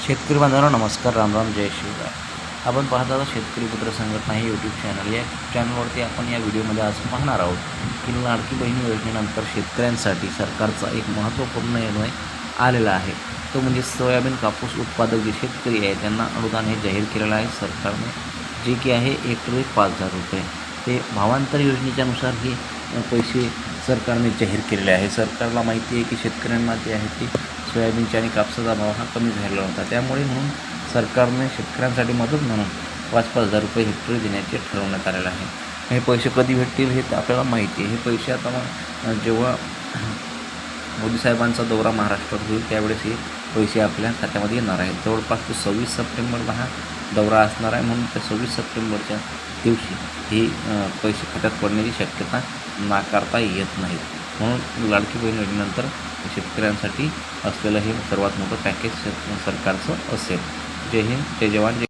शेतकरी बांधवांना नमस्कार राम राम जय शिवराय आपण पाहत आहात शेतकरी पुत्र संघटना हे यूट्यूब चॅनल या चॅनलवरती आपण या व्हिडिओमध्ये आज पाहणार आहोत की लाडकी बहिणी योजनेनंतर शेतकऱ्यांसाठी सरकारचा एक महत्त्वपूर्ण निर्णय आलेला आहे. तो म्हणजे सोयाबीन कापूस उत्पादक जे शेतकरी आहे त्यांना अनुदान हे जाहीर केलेलं आहे. सरकारने जे की आहे एकरी पाच हजार रुपये. ते भावांतर योजनेच्यानुसार हे पैसे सरकारने जाहीर केलेले आहे. सरकारला माहिती आहे की शेतकऱ्यांना जे आहे ते सोयाबीनचा आणि कापसाचा भाव हा कमी झालेला होता. त्यामुळे म्हणून सरकारने शेतकऱ्यांसाठी मदत म्हणून पाच पाच हजार रुपये हेक्टर देण्याचे ठरवण्यात आलेलं आहे. हे पैसे कधी भेटतील हे आपल्याला माहिती आहे. हे पैसे आता जेव्हा मोदी साहेबांचा दौरा महाराष्ट्रात होईल त्यावेळेस हे पैसे आपल्या खात्यामध्ये येणार आहेत. जवळपास तो सव्वीस सप्टेंबरला हा दौरा असणार आहे. म्हणून त्या सव्वीस सप्टेंबरच्या दिवशी हे पैसे खात्यात पडण्याची शक्यता नाकारता येत नाही म्हणून लाडकी बहीण योजनेनंतर शेतकऱ्यांसाठी असलेलं हे सर्वात मोठं पॅकेज सरकारचं असेल. जय हिंद जय जवान जय